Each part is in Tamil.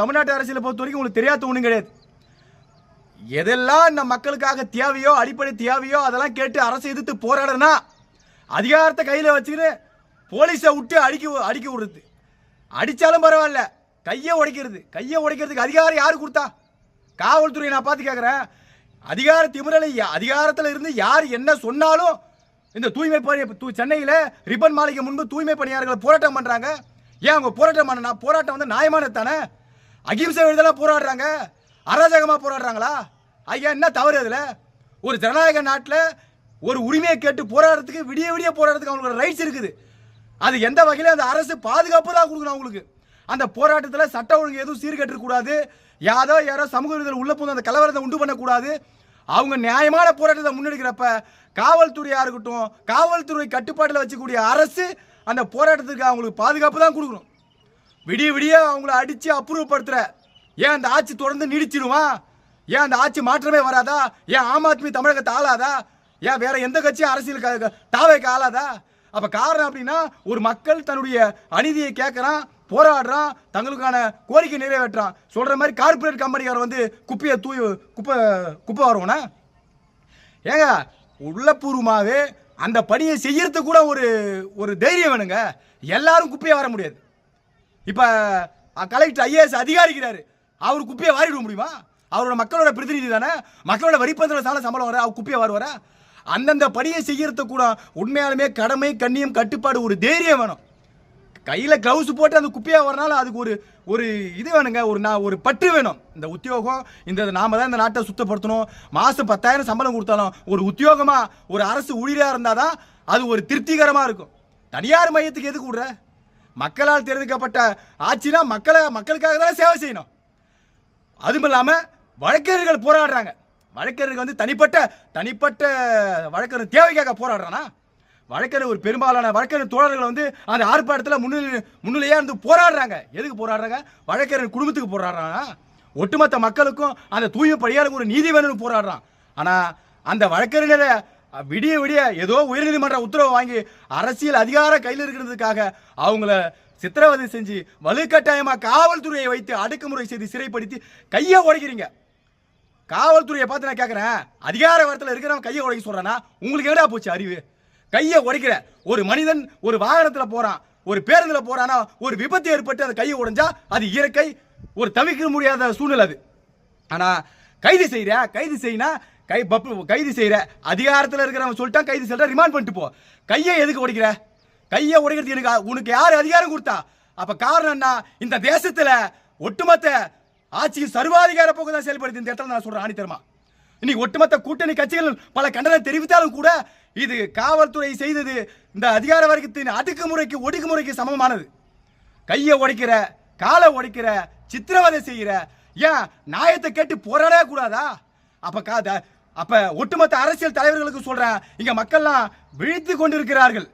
தமிழ்நாட்டு அரசியலை பொறுத்த வரைக்கும் உங்களுக்கு தெரியாத ஒன்றும் கிடையாது. எதெல்லாம் இந்த மக்களுக்காக தேவையோ அடிப்படை தேவையோ அதெல்லாம் கேட்டு அரசை எதிர்த்து போராடுறனா அதிகாரத்தை கையில் வச்சுக்கின்னு போலீஸை விட்டு அடிக்க அடிக்க விடுறது. அடித்தாலும் பரவாயில்ல கையை உடைக்கிறது. கையை உடைக்கிறதுக்கு அதிகாரம் யார் கொடுத்தா? காவல்துறையை நான் பார்த்து கேட்குறேன் அதிகார திமிரலை அதிகாரத்தில் இருந்து யார் என்ன சொன்னாலும் இந்த தூய்மை பணி தூ சென்னையில் ரிப்பன் மாளிகை முன்பு தூய்மை பணியாளர்களை போராட்டம் பண்ணுறாங்க ஏன் அவங்க போராட்டம் பண்ணனா போராட்டம் வந்து நியாயமானது தானே? அகிம்சை விடுதலாக போராடுறாங்க. அராஜகமாக போராடுறாங்களா? ஐயா என்ன தவறு அதில்? ஒரு ஜனநாயக நாட்டில் ஒரு உரிமையை கேட்டு போராடுறதுக்கு விடிய விடிய போராடுறதுக்கு அவங்களுக்கு ரைட்ஸ் இருக்குது. அது எந்த வகையிலும் அந்த அரசு பாதுகாப்பு தான் கொடுக்கணும் அவங்களுக்கு. அந்த போராட்டத்தில் சட்ட ஒழுங்கு எதுவும் சீர்கெட்டுக்கூடாது யாரோ யாரோ சமூக விரோதிகள் உள்ள போது அந்த கலவரத்தை உண்டு பண்ணக்கூடாது அவங்க நியாயமான போராட்டத்தை முன்னெடுக்கிறப்ப காவல்துறையாக இருக்கட்டும் காவல்துறை கட்டுப்பாட்டில் வச்சுக்கூடிய அரசு அந்த போராட்டத்துக்கு அவங்களுக்கு பாதுகாப்பு தான் கொடுக்கணும். விடிய விடிய அவங்கள அடித்து அப்புறப்படுத்துற. ஏன் அந்த ஆட்சி தொடர்ந்து நீடிச்சிடுமா? ஏன் அந்த ஆட்சி மாற்றமே வராதா? ஏன் ஆம் ஆத்மி தமிழகத்தை ஆளாதா? ஏன் வேற எந்த கட்சியும் அரசியல் தாவைக்கு ஆளாதா? அப்போ காரணம் அப்படின்னா ஒரு மக்கள் தன்னுடைய அநீதியை கேட்குறான் போராடுறான் தங்களுக்கான கோரிக்கை நிறைவேற்றான் சொல்கிற மாதிரி கார்ப்பரேட் கம்பெனிக்காரர் வந்து குப்பையை தூய் குப்பை குப்பை வருவோண்ணா ஏங்க உள்ளபூர்வமாகவே அந்த பணியை செய்யறது கூட ஒரு ஒரு தைரியம் வேணுங்க. எல்லாரும் குப்பையை வர முடியாது. இப்போ கலெக்டர் ஐஏஎஸ் அதிகாரிக்கிறாரு. அவர் குப்பையை வாரிட முடியுமா? அவரோட மக்களோட பிரதிநிதி தானே? மக்களோட வரிப்பந்திர சால சம்பளம் வர அவர் குப்பையை வாருவாரா? அந்தந்த பணியை செய்யறது கூட உண்மையாலுமே கடமை கண்ணியம் கட்டுப்பாடு ஒரு தைரியம் வேணும். கையில் க்ளவுஸ் போட்டு அந்த குப்பையாக வரனால அதுக்கு ஒரு ஒரு இது வேணுங்க. ஒரு நான் ஒரு பற்று வேணும். இந்த உத்தியோகம் இந்த நாம தான் இந்த நாட்டை சுத்தப்படுத்தணும். மாதம் பத்தாயிரம் சம்பளம் கொடுத்தாலும் ஒரு உத்தியோகமாக ஒரு அரசு ஊழியராக இருந்தால் தான் அது ஒரு திருப்திகரமாக இருக்கும். தனியார் மையத்துக்கு எதுக்கு விடுற? மக்களால் தேர்ந்தெடுக்கப்பட்ட ஆட்சினா மக்களை மக்களுக்காக தான் சேவை செய்யணும். அதுவும் இல்லாமல் வழக்கறிஞர்கள் போராடுறாங்க. வழக்கறிஞர்கள் வந்து தனிப்பட்ட தனிப்பட்ட வழக்கறிஞர் தேவைக்காக போராடுறானா? வழக்கறிஞர் ஒரு பெரும்பாலான வழக்கறிஞர் தோழர்கள் வந்து அந்த ஆர்ப்பாட்டத்தில் முன்னிலை முன்னிலையாக இருந்து போராடுறாங்க. எதுக்கு போராடுறாங்க? வழக்கறிஞர் குடும்பத்துக்கு போராடுறானா? ஒட்டுமொத்த மக்களுக்கும் அந்த தூய்மை பணியாளருக்கு ஒரு நீதி வேணும்னு போராடுறான். ஆனால் அந்த வழக்கறிஞரை விடிய விடிய ஏதோ உயர்நீதிமன்ற உத்தரவு வாங்கி அரசியல் அதிகார கையில் இருக்கிறதுக்காக அவங்கள சித்திரவதை செஞ்சு வலுக்கட்டாயமாக காவல்துறையை வைத்து அடக்குமுறை செய்து சிறைப்படுத்தி கையை உடைக்கிறீங்க. காவல்துறையை பார்த்து நான் கேட்குறேன் அதிகார வரத்தில் இருக்கிறவன் கையை உடைக்க சொல்கிறேன்னா உங்களுக்கு எவ்வளோ போச்சு அறிவு? கையை உடைக்கிற ஒரு மனிதன் ஒரு வாகனத்தில் போகிறான் ஒரு பேருந்தில் போகிறானா ஒரு விபத்து ஏற்பட்டு அந்த கையை உடைஞ்சா அது இயற்கை ஒரு தவிர்க்க முடியாத சூழ்நிலை அது. ஆனால் கைது செய்கிற கைது செய்யினா கை பப்பு கைது செய்கிற அதிகாரத்தில் இருக்கிறவன் சொல்லிட்டான் கைது செய்கிற ரிமாண்ட் பண்ணிட்டு போ. கையை எதுக்கு உடைக்கிற? கையை உடைக்கிறது எனக்கு உனக்கு யார் அதிகாரம் கொடுத்தா? அப்போ காரணம் என்ன? இந்த தேசத்தில் ஒட்டுமொத்த ஆட்சி சர்வாதிகார போக்கு தான் செயல்படுது. இந்த இடத்துல நான் சொல்கிறேன் ஆணித்தரமா. இன்னைக்கு ஒட்டுமொத்த கூட்டணி கட்சிகள் பல கண்டனம் தெரிவித்தாலும் கூட இது காவல்துறை செய்தது இந்த அதிகார வர்க்கத்தின் அடுக்குமுறைக்கு ஒடுக்குமுறைக்கு சமமானது. கையை உடைக்கிற காலை உடைக்கிற சித்திரவதை செய்கிற ஏன் நியாயத்தை கேட்டு போராடவே கூடாதா? அப்போ காதா அப்ப ஒட்டுமொத்த அரசியல் தலைவர்களுக்கு சொல்றேன். இங்க மக்கள்லாம் விழித்து கொண்டிருக்கிறார்கள்.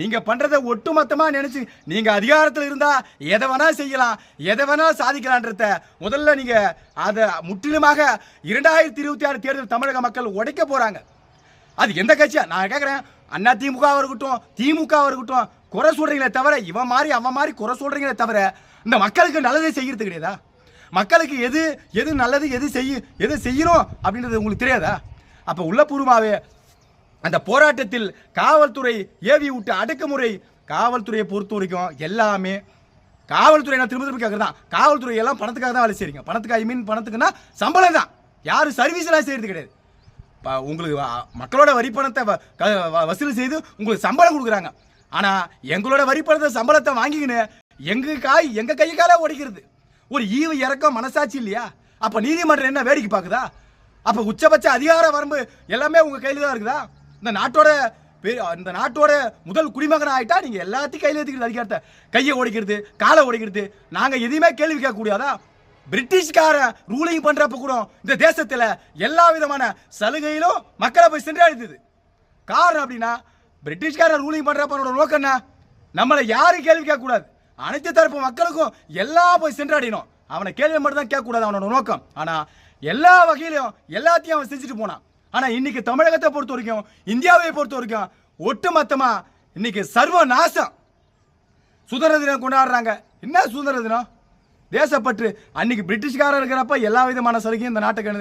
நீங்க பண்றத ஒட்டுமொத்தமா நினைச்சு நீங்க அதிகாரத்தில் இருந்தா எதை வேணா செய்யலாம் எதை வேணா சாதிக்கலான்றத முதல்ல நீங்க அதை முற்றிலுமாக இரண்டாயிரத்தி இருபத்தி ஆறு தேர்தல் தமிழக மக்கள் உடைக்க போறாங்க. அது எந்த கட்சியா? நான் கேட்குறேன் அண்ணா திமுகவாக இருக்கட்டும் திமுகவாக இருக்கட்டும் குறை சொல்றீங்களே தவிர இவன் மாதிரி அவன் மாதிரி குறை சொல்றீங்களே தவிர இந்த மக்களுக்கு நல்லதே செய்யறது கிடையாதா? மக்களுக்கு எது எது நல்லது எது செய்ய எது செய்யணும் அப்படின்றது உங்களுக்கு தெரியாதா? அப்போ உள்ளபூர்வமாகவே அந்த போராட்டத்தில் காவல்துறை ஏவி விட்டு அடக்குமுறை காவல்துறையை பொறுத்த வரைக்கும் எல்லாமே காவல்துறை நான் திரும்ப திரும்ப கேட்குறதான் காவல்துறை எல்லாம் பணத்துக்காக தான் வேலை செய்கிறீங்க பணத்துக்கு ஐ மீன் பணத்துக்குன்னா சம்பளம் தான். யாரும் சர்வீஸ்லாம் செய்கிறது கிடையாது. ப- உங்களுக்கு மக்களோட வரி பணத்தை வ- வசூல் செய்து உங்களுக்கு சம்பளம் கொடுக்குறாங்க. ஆனால் எங்களோட வரி பணத்தை சம்பளத்தை வாங்கிக்கின்னு எங்கள் காய் எங்கள் கை காலாக உடைக்கிறது ஒரு ஈவு இறக்கம் மனசாட்சி இல்லையா? அப்ப நீதிமன்றம் என்ன வேடிக்கை பார்க்குதா? அப்ப உச்சபட்ச அதிகார வரம்பு எல்லாமே உங்க கையில தான் இருக்குதா? இந்த நாட்டோட இந்த நாட்டோட முதல் குடிமகன் ஆயிட்டா நீங்க எல்லாத்தையும் கையில் எடுத்துக்கிறது அதிகாரத்தை. கையை உடைக்கிறது காலை உடைக்கிறது நாங்க எதையுமே கேள்வி கேட்க கூடாதா பிரிட்டிஷ்கார ரூலிங் பண்றப்ப கூட இந்த தேசத்துல எல்லா விதமான சலுகையிலும் மக்களை போய் சென்றடைந்தது. காரணம் அப்படின்னா பிரிட்டிஷ்கார ரூலிங் பண்றப்ப நோக்கம் என்ன? நம்மளை யாரும் கேள்வி கேட்க கூடாது அனைத்து தரப்பு மக்களுக்கும் எல்லாம் போய் சென்றடையணும். அவனை கேள்வி மட்டும் தான் கேட்கக்கூடாது அவனோட நோக்கம். ஆனால் எல்லா வகையிலையும் எல்லாத்தையும் அவன் செஞ்சுட்டு போனான். ஆனால் இன்னைக்கு தமிழகத்தை பொறுத்த வரைக்கும் இந்தியாவை பொறுத்த வரைக்கும் ஒட்டுமொத்தமாக இன்னைக்கு சர்வ நாசம் சுதந்திர தினம் கொண்டாடுறாங்க. என்ன சுதந்திர தினம்? தேசப்பற்று. அன்னைக்கு பிரிட்டிஷ்காரர் இருக்கிறப்ப எல்லா விதமான சலுகையும் இந்த நாட்டுக்கு